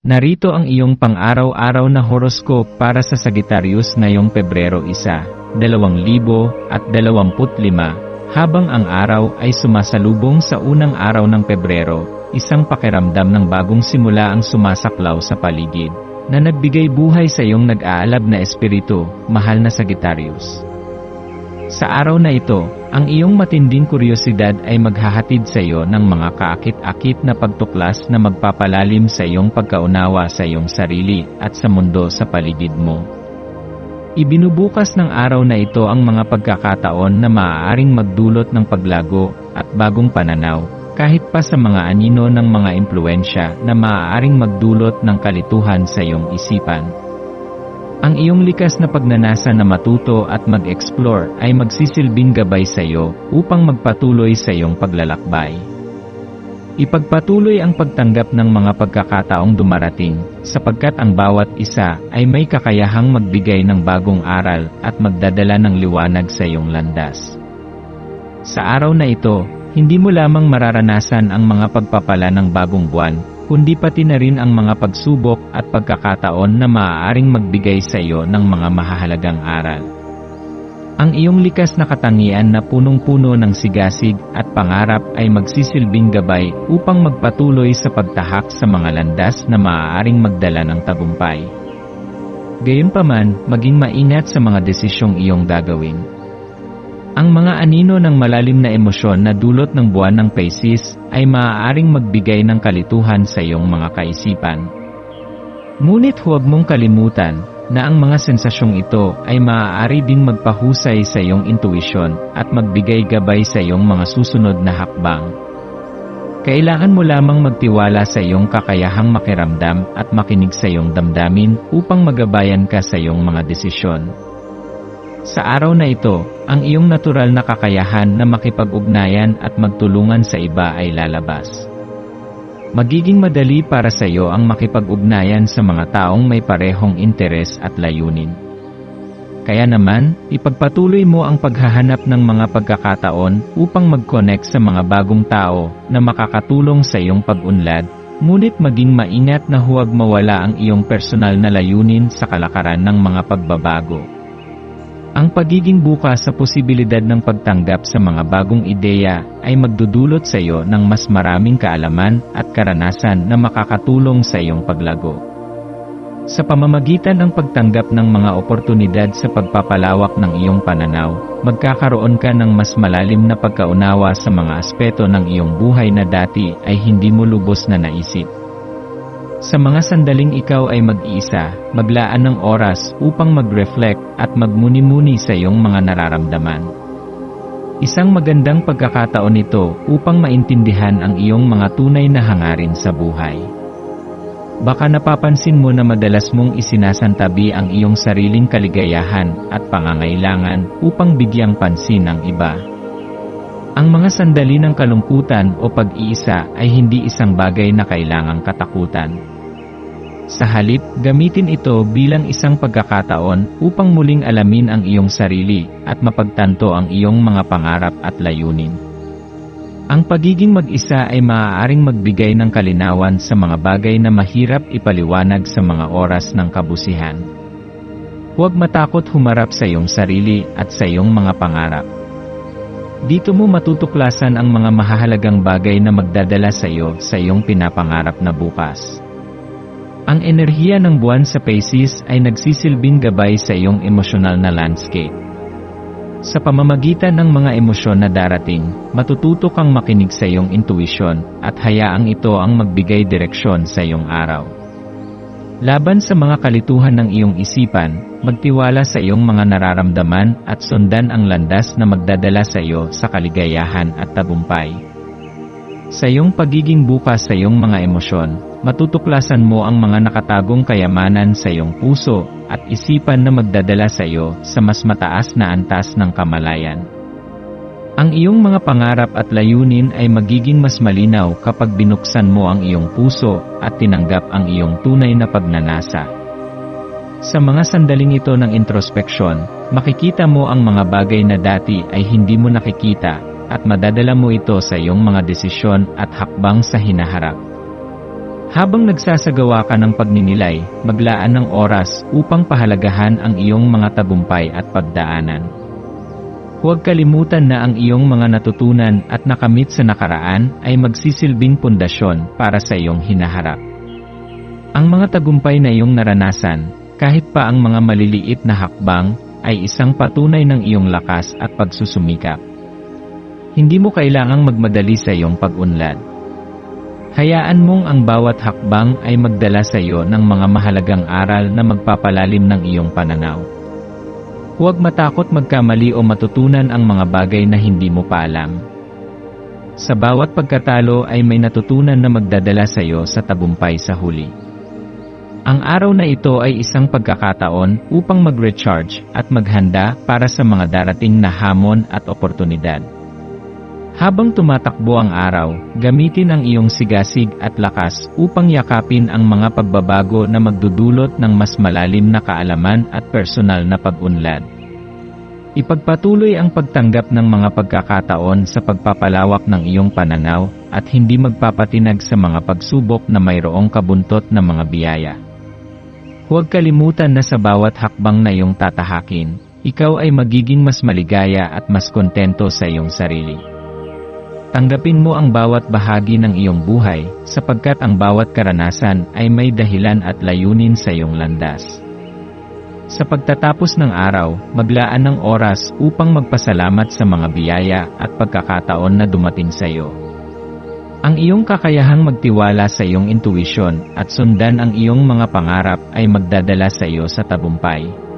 Narito ang iyong pang-araw-araw na horoscope para sa Sagittarius ngayong Pebrero 1, 2025, habang ang araw ay sumasalubong sa unang araw ng Pebrero, isang pakiramdam ng bagong simula ang sumasaklaw sa paligid, na nagbigay buhay sa iyong nag-aalab na espiritu, mahal na Sagittarius. Sa araw na ito, ang iyong matinding kuryosidad ay maghahatid sa iyo ng mga kaakit-akit na pagtuklas na magpapalalim sa iyong pagkaunawa sa iyong sarili at sa mundo sa paligid mo. Ibinubukas ng araw na ito ang mga pagkakataon na maaaring magdulot ng paglago at bagong pananaw, kahit pa sa mga anino ng mga impluensya na maaaring magdulot ng kalituhan sa iyong isipan. Ang iyong likas na pagnanasa na matuto at mag-explore ay magsisilbing gabay sa iyo upang magpatuloy sa iyong paglalakbay. Ipagpatuloy ang pagtanggap ng mga pagkakataong dumarating, sapagkat ang bawat isa ay may kakayahang magbigay ng bagong aral at magdadala ng liwanag sa iyong landas. Sa araw na ito, hindi mo lamang mararanasan ang mga pagpapala ng bagong buwan, kundi pati na rin ang mga pagsubok at pagkakataon na maaaring magbigay sa iyo ng mga mahahalagang aral. Ang iyong likas na katangian na punong-puno ng sigasig at pangarap ay magsisilbing gabay upang magpatuloy sa pagtahak sa mga landas na maaaring magdala ng tagumpay. Gayunpaman, maging maingat sa mga desisyong iyong gagawin. Ang mga anino ng malalim na emosyon na dulot ng buwan ng Pisces ay maaaring magbigay ng kalituhan sa iyong mga kaisipan. Ngunit huwag mong kalimutan na ang mga sensasyong ito ay maaari ding magpahusay sa iyong intuisyon at magbigay gabay sa iyong mga susunod na hakbang. Kailangan mo lamang magtiwala sa iyong kakayahang makiramdam at makinig sa iyong damdamin upang magabayan ka sa iyong mga desisyon. Sa araw na ito, ang iyong natural na kakayahan na makipag-ugnayan at magtulungan sa iba ay lalabas. Magiging madali para sa iyo ang makipag-ugnayan sa mga taong may parehong interes at layunin. Kaya naman, ipagpatuloy mo ang paghahanap ng mga pagkakataon upang mag-connect sa mga bagong tao na makakatulong sa iyong pag-unlad, ngunit maging maingat na huwag mawala ang iyong personal na layunin sa kalakaran ng mga pagbabago. Ang pagiging bukas sa posibilidad ng pagtanggap sa mga bagong ideya ay magdudulot sa iyo ng mas maraming kaalaman at karanasan na makakatulong sa iyong paglago. Sa pamamagitan ng pagtanggap ng mga oportunidad sa pagpapalawak ng iyong pananaw, magkakaroon ka ng mas malalim na pagkaunawa sa mga aspeto ng iyong buhay na dati ay hindi mo lubos na naisip. Sa mga sandaling ikaw ay mag-iisa, maglaan ng oras upang mag-reflect at magmuni-muni sa iyong mga nararamdaman. Isang magandang pagkakataon ito upang maintindihan ang iyong mga tunay na hangarin sa buhay. Baka napapansin mo na madalas mong isinasantabi ang iyong sariling kaligayahan at pangangailangan upang bigyang pansin ang iba. Ang mga sandali ng kalungkutan o pag-iisa ay hindi isang bagay na kailangang katakutan. Sa halip, gamitin ito bilang isang pagkakataon upang muling alamin ang iyong sarili at mapagtanto ang iyong mga pangarap at layunin. Ang pagiging mag-isa ay maaaring magbigay ng kalinawan sa mga bagay na mahirap ipaliwanag sa mga oras ng kabusihan. Huwag matakot humarap sa iyong sarili at sa iyong mga pangarap. Dito mo matutuklasan ang mga mahahalagang bagay na magdadala sa iyo sa iyong pinapangarap na bukas. Ang enerhiya ng buwan sa Pisces ay nagsisilbing gabay sa iyong emosyonal na landscape. Sa pamamagitan ng mga emosyon na darating, matututo kang makinig sa iyong intuisyon at hayaang ito ang magbigay direksyon sa iyong araw. Laban sa mga kalituhan ng iyong isipan, magtiwala sa iyong mga nararamdaman at sundan ang landas na magdadala sa iyo sa kaligayahan at tagumpay. Sa iyong pagiging bukas sa iyong mga emosyon, matutuklasan mo ang mga nakatagong kayamanan sa iyong puso at isipan na magdadala sa iyo sa mas mataas na antas ng kamalayan. Ang iyong mga pangarap at layunin ay magiging mas malinaw kapag binuksan mo ang iyong puso at tinanggap ang iyong tunay na pagnanasa. Sa mga sandaling ito ng introspeksyon, makikita mo ang mga bagay na dati ay hindi mo nakikita at madadala mo ito sa iyong mga desisyon at hakbang sa hinaharap. Habang nagsasagawa ka ng pagninilay, maglaan ng oras upang pahalagahan ang iyong mga tagumpay at pagdaanan. Huwag kalimutan na ang iyong mga natutunan at nakamit sa nakaraan ay magsisilbing pundasyon para sa iyong hinaharap. Ang mga tagumpay na iyong naranasan, kahit pa ang mga maliliit na hakbang, ay isang patunay ng iyong lakas at pagsusumikap. Hindi mo kailangang magmadali sa iyong pag-unlad. Hayaan mong ang bawat hakbang ay magdala sa iyo ng mga mahalagang aral na magpapalalim ng iyong pananaw. Huwag matakot magkamali o matutunan ang mga bagay na hindi mo pa alam. Sa bawat pagkatalo ay may natutunan na magdadala sa iyo sa tagumpay sa huli. Ang araw na ito ay isang pagkakataon upang mag-recharge at maghanda para sa mga darating na hamon at oportunidad. Habang tumatakbo ang araw, gamitin ang iyong sigasig at lakas upang yakapin ang mga pagbabago na magdudulot ng mas malalim na kaalaman at personal na pag-unlad. Ipagpatuloy ang pagtanggap ng mga pagkakataon sa pagpapalawak ng iyong pananaw at hindi magpapatinag sa mga pagsubok na mayroong kabuntot na mga biyaya. Huwag kalimutan na sa bawat hakbang na iyong tatahakin, ikaw ay magiging mas maligaya at mas kontento sa iyong sarili. Tanggapin mo ang bawat bahagi ng iyong buhay, sapagkat ang bawat karanasan ay may dahilan at layunin sa iyong landas. Sa pagtatapos ng araw, maglaan ng oras upang magpasalamat sa mga biyaya at pagkakataon na dumating sa iyo. Ang iyong kakayahang magtiwala sa iyong intuisyon at sundan ang iyong mga pangarap ay magdadala sa iyo sa tagumpay.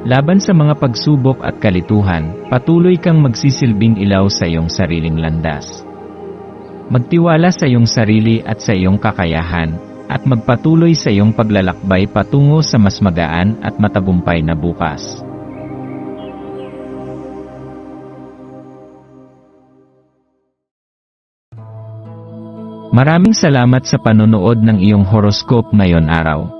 Laban sa mga pagsubok at kalituhan, patuloy kang magsisilbing ilaw sa iyong sariling landas. Magtiwala sa iyong sarili at sa iyong kakayahan, at magpatuloy sa iyong paglalakbay patungo sa mas magaan at matagumpay na bukas. Maraming salamat sa panonood ng iyong horoscope ngayon araw.